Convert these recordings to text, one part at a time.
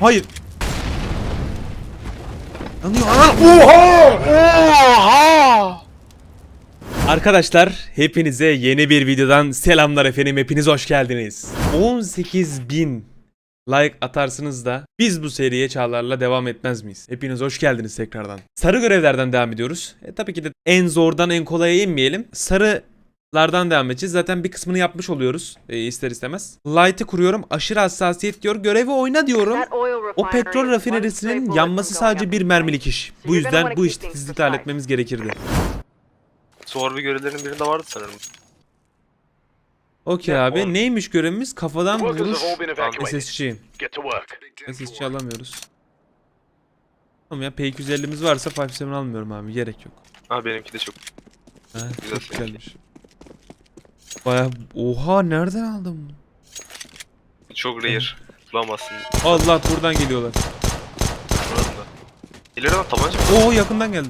Hayır. Yanıyor. Aa, Oha! Arkadaşlar hepinize yeni bir videodan selamlar efendim. Hepiniz hoş geldiniz. 18.000 like atarsınız da biz bu seriye Çağlar'la devam etmez miyiz? Hepiniz hoş geldiniz tekrardan. Sarı görevlerden devam ediyoruz. E, tabii ki de en zordan en kolaya inmeyelim. Sarılardan devam edeceğiz. Zaten bir kısmını yapmış oluyoruz e, ister istemez. Light'ı kuruyorum. Aşırı hassasiyet diyor. Görevi oyna diyorum. O petrol rafinerisinin yanması sadece bir mermilik iş. Bu yüzden bu işi titizlikle halletmemiz gerekirdi. Zor bir görevlerin birinde vardı sanırım. Okey abi. Neymiş görevimiz? Kafadan vuruş. SSC. SSC alamıyoruz. Tamam ya P250'miz varsa 5.7 almıyorum abi. Gerek yok. Ha benimki de çok. Ha, Güzel çok güzelmiş. Baya... Oha nereden aldım bunu? Çok rare. Bulamazsın. Allah buradan geliyorlar. Buranın da. İleri lan tabanca mı? Oo yakından geldi.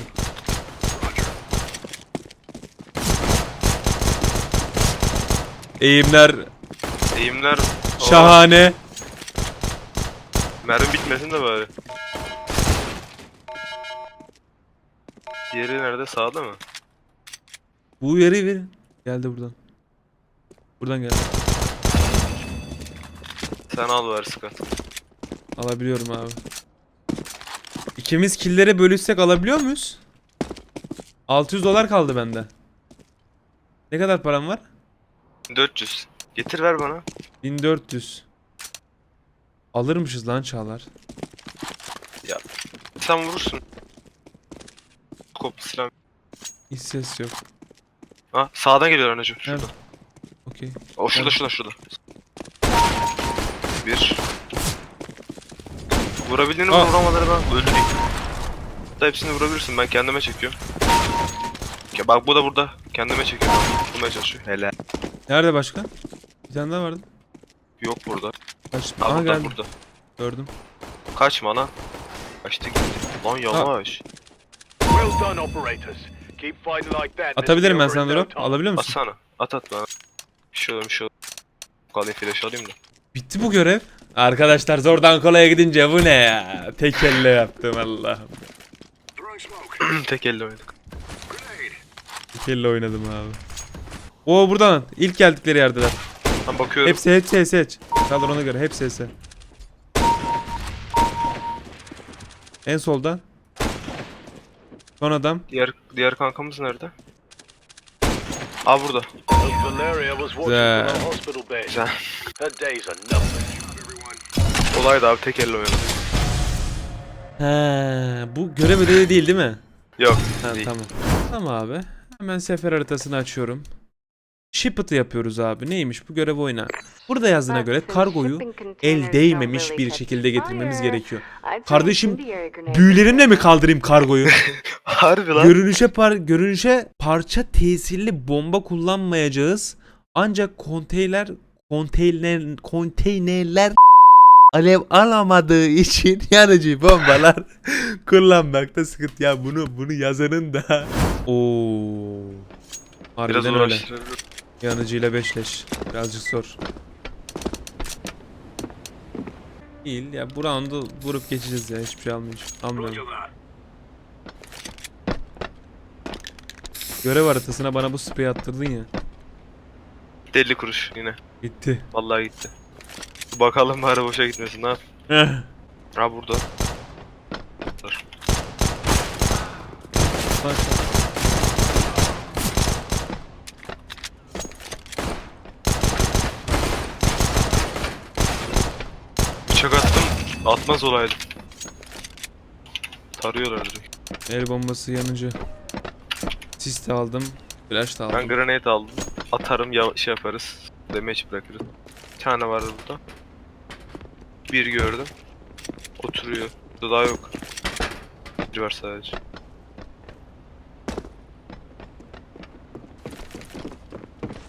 Eğimler Eğimler. Şahane. Mermi bitmesin de bari. Diğeri nerede? Sağda mı? Bu yeri verin. Geldi buradan. Buradan geldi. Sen al bari Scott. Alabiliyorum abi. İkimiz killere bölüşsek alabiliyor muyuz? 600 dolar kaldı bende. Ne kadar param var? 400. Getir ver bana. 1400. Alırmışız lan Çağlar. Sen vurursun. Koplu silah. Hiç ses yok. Ha sağdan geliyor anacığım. Şurada. Okey. O şurada şurada şurada. Bir. Vurabildiğini Aa. vur vuramaları ben öldü değil. Da hepsini vurabilirsin ben kendime çekiyorum. Ya bak bu da burada. Kendime çekiyorum. Vurmaya çalışıyor. Hele. Nerede başka? Bir tane daha vardı. Yok burada. Kaç. Ha Aha burada geldi. burada. Gördüm. Kaçma lan. Kaçtı gitti. Lan yavaş. Well done, operators. Keep fighting like that. Atabilirim ben sana drop. Alabiliyor musun? Atsana. At at bana. Bir şey olur bir şey olur. Alayım flash alayım da. Bitti bu görev. Arkadaşlar zordan kolaya gidince bu ne ya? Tek elle yaptım Allah'ım. Tek elle oynadık. Tek elle oynadım abi. Oo buradan ilk geldikleri yerdeler. Ben bakıyorum. Hepsi hepsi hepsi hepsi. Kaldır ona göre hepsi hepsi. En solda. Son adam. Diğer diğer kankamız nerede? Aa burada. Güzel. Güzel. Her days are nothing. Olaydı abi tek elle oynadık. He, bu görev ödevi değil değil mi? Yok. Ha, değil. tamam. Tamam abi. Hemen sefer haritasını açıyorum. Shipit'ı yapıyoruz abi. Neymiş bu görev oyna. Burada yazdığına göre kargoyu el değmemiş bir şekilde getirmemiz gerekiyor. Kardeşim, Büyülerimle mi kaldırayım kargoyu? Harbi lan. görünüşe par görünüşe parça tesirli bomba kullanmayacağız. Ancak konteyner konteyner konteynerler alev alamadığı için yanıcı bombalar kullanmakta sıkıntı. Ya bunu bunu yazanın da Oo. Biraz Harbiden öyle. uğraştırır. Yanıcıyla beşleş. Birazcık zor. Değil ya bu roundu vurup geçeceğiz ya hiçbir şey almayacağım. Almıyorum. Görev haritasına bana bu sprey attırdın ya. 50 kuruş yine. Gitti. Vallahi gitti. Bakalım bari boşa gitmesin ha. Eh. Ha burada. Dur. Bak. Bıçak attım. Atmaz olaydı. Tarıyorlar direkt. El bombası yanıcı. Sis de aldım. Flash da aldım. Ben grenade aldım. Atarım ya şey yaparız. Damage bırakırız. Bir tane var burada. Bir gördüm. Oturuyor. Burada daha yok. Bir var sadece.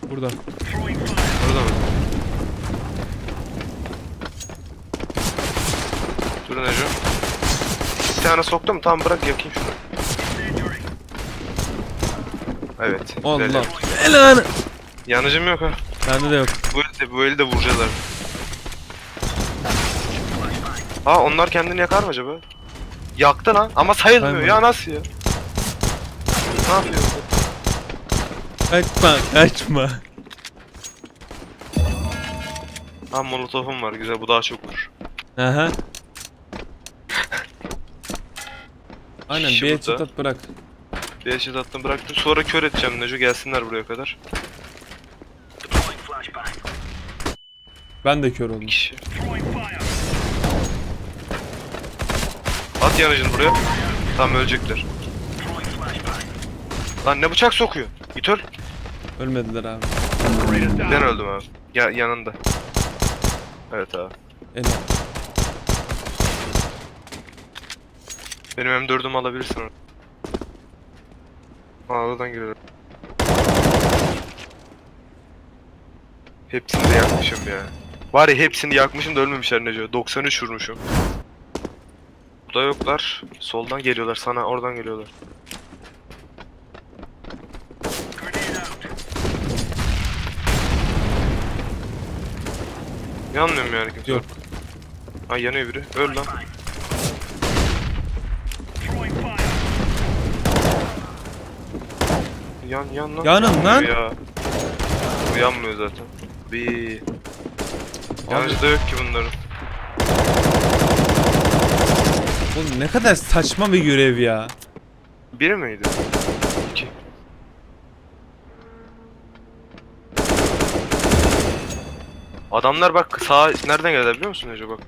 Burada. Burada mı? Dur Neco. Bir tane soktum tamam bırak yakayım şunu. Evet. Allah. Elan. Yanıcım yok ha. Bende de yok. Bu elde, bu elde vuracağız Aa onlar kendini yakar mı acaba? Yaktı lan ama sayılmıyor ya nasıl ya? Ne yapıyor? Kaçma kaçma. Ha molotofum var güzel bu daha çok vurur. Aha. Aynen Kişi bir burada. headshot at bırak. Bir eşit attım bıraktım sonra kör edeceğim Neco gelsinler buraya kadar. Ben de kör oldum. kişi. At yanıcını buraya. Tam ölecekler. Lan ne bıçak sokuyor? Git öl. Ölmediler abi. Ben öldüm abi. Ya yanında. Evet abi. El Benim M4'ümü alabilirsin. Ağladan giriyorum. Hepsini de yakmışım ya. Var ya hepsini yakmışım da ölmemişler Neco. 93 vurmuşum. Burada yoklar. Soldan geliyorlar sana. Oradan geliyorlar. Yanmıyor mu yani kimse? Yok. Ay yanıyor biri. Öl lan. Yan yan lan. Yanın lan. Ya. Uyanmıyor zaten. Bir. Yanıcı da yok ki bunların. Oğlum ne kadar saçma bir görev ya. Biri miydi? İki. Adamlar bak sağ nereden geldi biliyor musun Ece bak.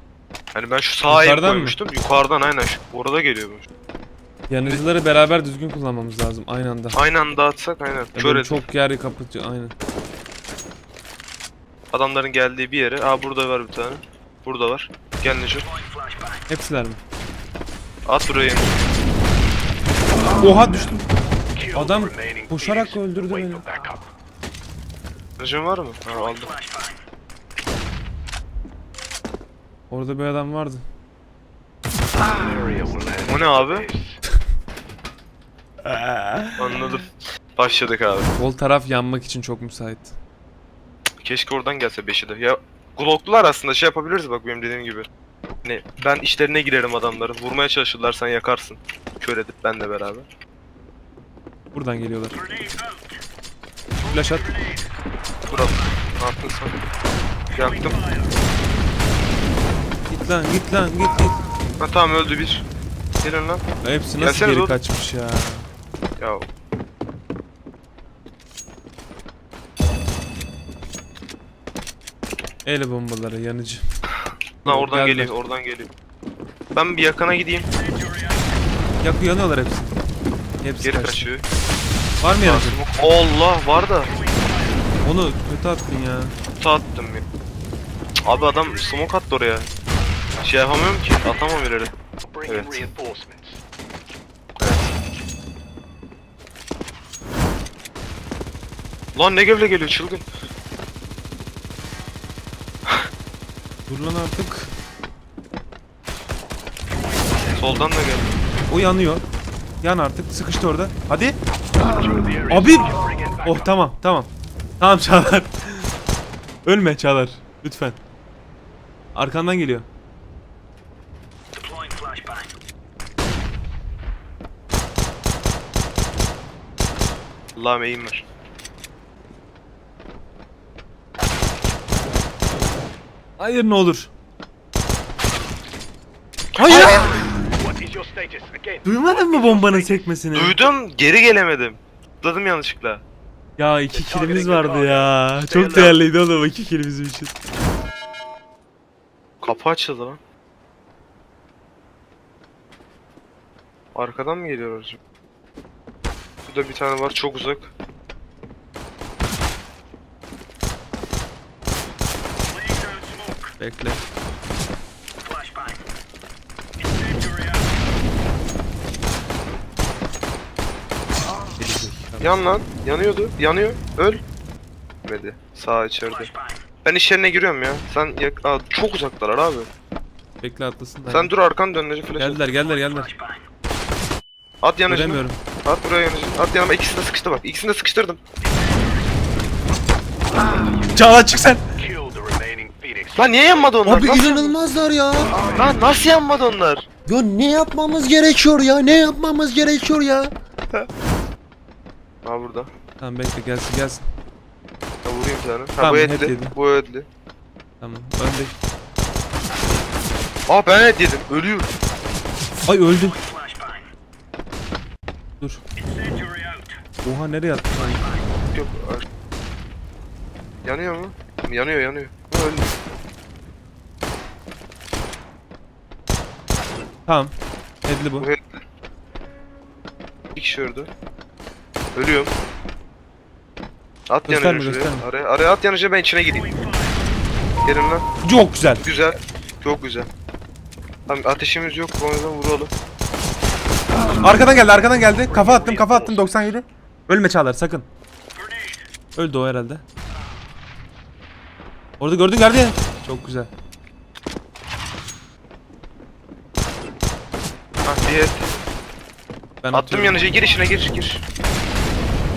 Hani ben şu sağa Yukarıdan mı? koymuştum. Yukarıdan aynen şu orada geliyor bu. Yanıcıları beraber düzgün kullanmamız lazım aynı anda. Aynı anda atsak aynen. Ya benim edin. çok yer kapatıyor aynen. Adamların geldiği bir yere. Aa burada var bir tane. Burada var. Gel Neco. Hepsiler mi? At buraya. Oha düştüm. Adam koşarak öldürdü beni. Neco'm var mı? Ha aldım. Orada bir adam vardı. O ne abi? Anladım. Başladık abi. Sol taraf yanmak için çok müsait. Keşke oradan gelse beşi de. Ya Glock'lular aslında şey yapabiliriz bak benim dediğim gibi. Ne ben işlerine girerim adamların. Vurmaya çalışırlar sen yakarsın. Kör edip benle beraber. Buradan geliyorlar. Flash at. Vuralım. Ne yaptın sen? Yaktım. Git lan git lan git git. Ha tamam öldü bir. Gelin lan. Ya Hepsi nasıl Gelsene geri oğlum. kaçmış ya. Ya El bombaları yanıcı. Lan oradan Geldiler. geliyor oradan geliyor. Ben bir yakına gideyim. Yakı yanıyorlar hepsi. Hepsi Geri kaçtı. kaçıyor. Var mı yanıcı? Allah var da. Onu kötü attın ya. Kutu attım ya. Cık, Abi adam smoke attı oraya. Şey yapamıyorum ki. Atamam ileri. Bring in Evet. reinforcements. Lan ne gevle geliyor çılgın. Dur lan artık. Soldan da geldi. O yanıyor. Yan artık. Sıkıştı orada. Hadi. Abi. Oh tamam tamam. Tamam Çağlar. Ölme Çağlar. Lütfen. Arkandan geliyor. Allah'ım eğim ver. Hayır ne olur. Hayır. Duymadın mı bombanın sekmesini? Duydum geri gelemedim. Tıkladım yanlışlıkla. Ya iki kilimiz vardı ya. Çok değerliydi oğlum iki kill bizim için. Kapı açıldı lan. Arkadan mı geliyor acaba? Burada bir tane var çok uzak. Bekle. Yan lan. Yanıyordu. Yanıyor. Öl. Ölmedi. Sağ içeride. Ben iş yerine giriyorum ya. Sen yak Aa, çok uzaklar abi. Bekle atlasın. Sen dur arkan dön Necip flash. Geldiler geldiler geldiler. At yanıcını. Göremiyorum. At buraya yanıcını. At yanıma. İkisini de sıkıştı bak. İkisini de sıkıştırdım. Çağlar çık sen. Lan niye yanmadı onlar? Abi nasıl, inanılmazlar ya. Lan nasıl yanmadı onlar? Ya ne yapmamız gerekiyor ya? Ne yapmamız gerekiyor ya? Ha burada. Tamam bekle gelsin gelsin. Ha vurayım bir tane. Ha Tamam, bu hep etli. yedi. Bu etli. Tamam önde. Ah ben et yedim. Ölüyorum. Ay öldüm. Dur. Oha nereye attın? Yok. Yanıyor mu? Yanıyor yanıyor. Ha, öldü. Tamam. Edli bu. Bu etli. Bir kişi öldü. Ölüyorum. At Gösterme, şuraya. gösterme. Araya, araya at yanınca ben içine gireyim. Gelin lan. Çok güzel. Güzel. Çok güzel. Tamam ateşimiz yok. Bu yüzden vuralım. Arkadan geldi arkadan geldi. Kafa attım kafa attım 97. Ölme Çağlar sakın. Öldü o herhalde. Orada gördün ya. Çok güzel. Ha bir et. Ben Attım atıyorum. yanıcıya gir içine gir gir.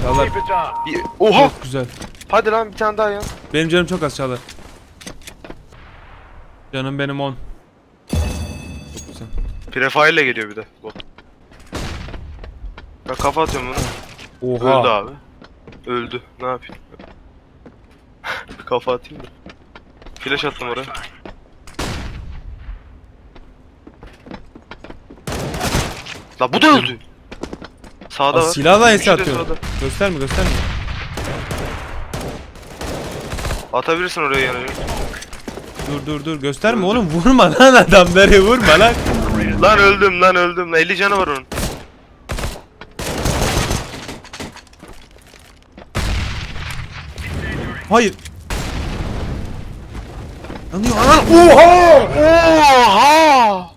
Çağlar. Oha! Çok güzel. Hadi lan bir tane daha yan. Benim canım çok az Çağlar. Canım benim 10. Çok güzel. Prefire ile geliyor bir de bot. Ben kafa atıyorum bunu. Oha. Öldü abi. Öldü. Ne yapayım? Kafa atayım da. Flash attım oraya. La bu da öldü. Sağda Aa, var. silahla Üçü ense de atıyor. sağda. Gösterme gösterme. Atabilirsin oraya yanıcı. Dur dur dur gösterme oğlum vurma lan adamları vurma lan. Lan öldüm lan öldüm. 50 canı var onun. Hayır. Yanıyor lan. Oha! Oha!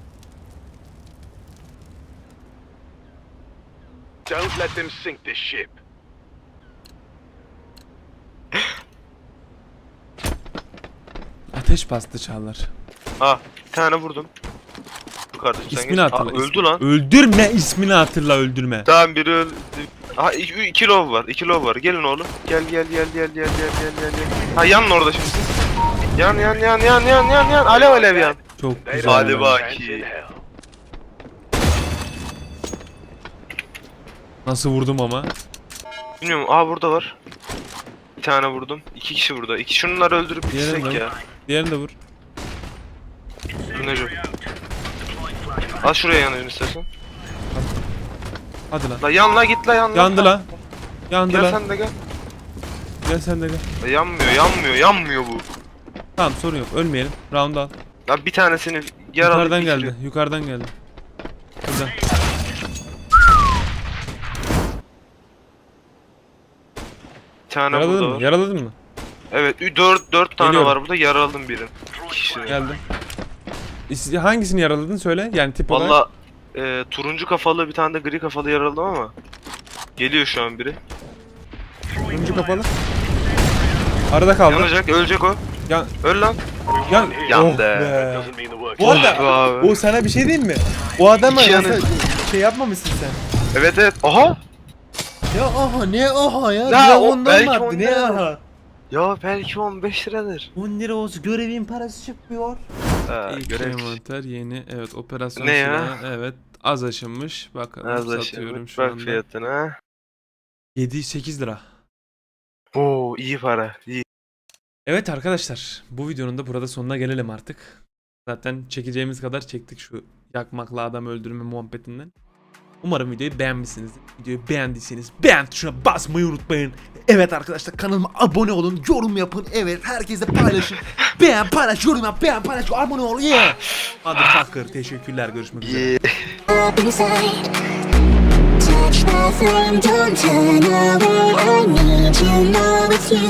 let them sink this ship. Ateş bastı Çağlar. Ha bir tane vurdum. Dur kardeşim İsmini hatırla. Aa, öldü lan. Öldürme ismini hatırla öldürme. Tamam biri öldü. Ha iki iki lov var. iki lov var. Gelin oğlum. Gel gel gel gel gel gel gel gel. gel. Ha yanın orada şimdi siz. Yan yan yan yan yan yan yan. Alev alev yan. Çok güzel. Hadi Hadi Nasıl vurdum ama. Bilmiyorum. Aa burada var. Bir tane vurdum. İki kişi burada. İki şunları öldürüp Diğerini bitsek de- ya. Diğerini de vur. Bu ne çok? Al şuraya yanıyorsun istersen. Hadi lan. La yan la git la yan la. Yandı lan. Yandı Gel lan. sen de gel. Gel sen de gel. La yanmıyor yanmıyor yanmıyor bu. Tamam sorun yok. Ölmeyelim. Round al. Ya bir tanesini yer Yukarıdan alıp geldi. bitiriyor. Yukarıdan geldi. Buradan. Bir tane burada Yaraladın mı? var. Yaraladın mı? Evet 4 4 tane Geliyorum. var burada yaraladım birini. Kişinin. Geldim. İs- Hangisini yaraladın söyle. Yani tip olarak. Valla e, turuncu kafalı bir tane de gri kafalı yaraladım ama geliyor şu an biri. Turuncu kapalı. Arada kaldı. Yanacak, ölecek o. Yan, Öl lan. yan. Yandı. Oh be. Doesn't mean the work. Bu arada abi. o sana bir şey diyeyim mi? O adama İki şey yapmamışsın sen. Evet evet. Aha. Ya aha ne aha ya? Ya Ya, o ondan belki mı attı? ondan. Ne aha? Ya belki 15 liradır. 10 lira olsun görevin parası çıkmıyor. Ha, İlk görev. envanter yeni evet operasyon Ne ya? silahı, evet az aşınmış bakalım Az satıyorum aşağı. şu Bak anda fiyatına. 7-8 lira Oo iyi para. iyi. Evet arkadaşlar bu videonun da burada sonuna gelelim artık zaten çekeceğimiz kadar çektik şu yakmakla adam öldürme muhabbetinden Umarım videoyu beğenmişsinizdir. Videoyu beğendiyseniz beğen tuşuna basmayı unutmayın. Evet arkadaşlar kanalıma abone olun, yorum yapın. Evet herkese paylaşın. beğen, paylaş, yorum yap, beğen, paylaş, abone ol. Yeah. Motherfucker. Teşekkürler. Görüşmek üzere. Yeah. I need you, know it's you. In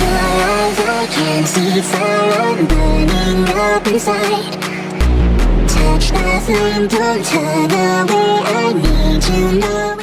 your eyes, I can see fire. I'm burning up inside. Touch my flame, don't turn away. I need you, it's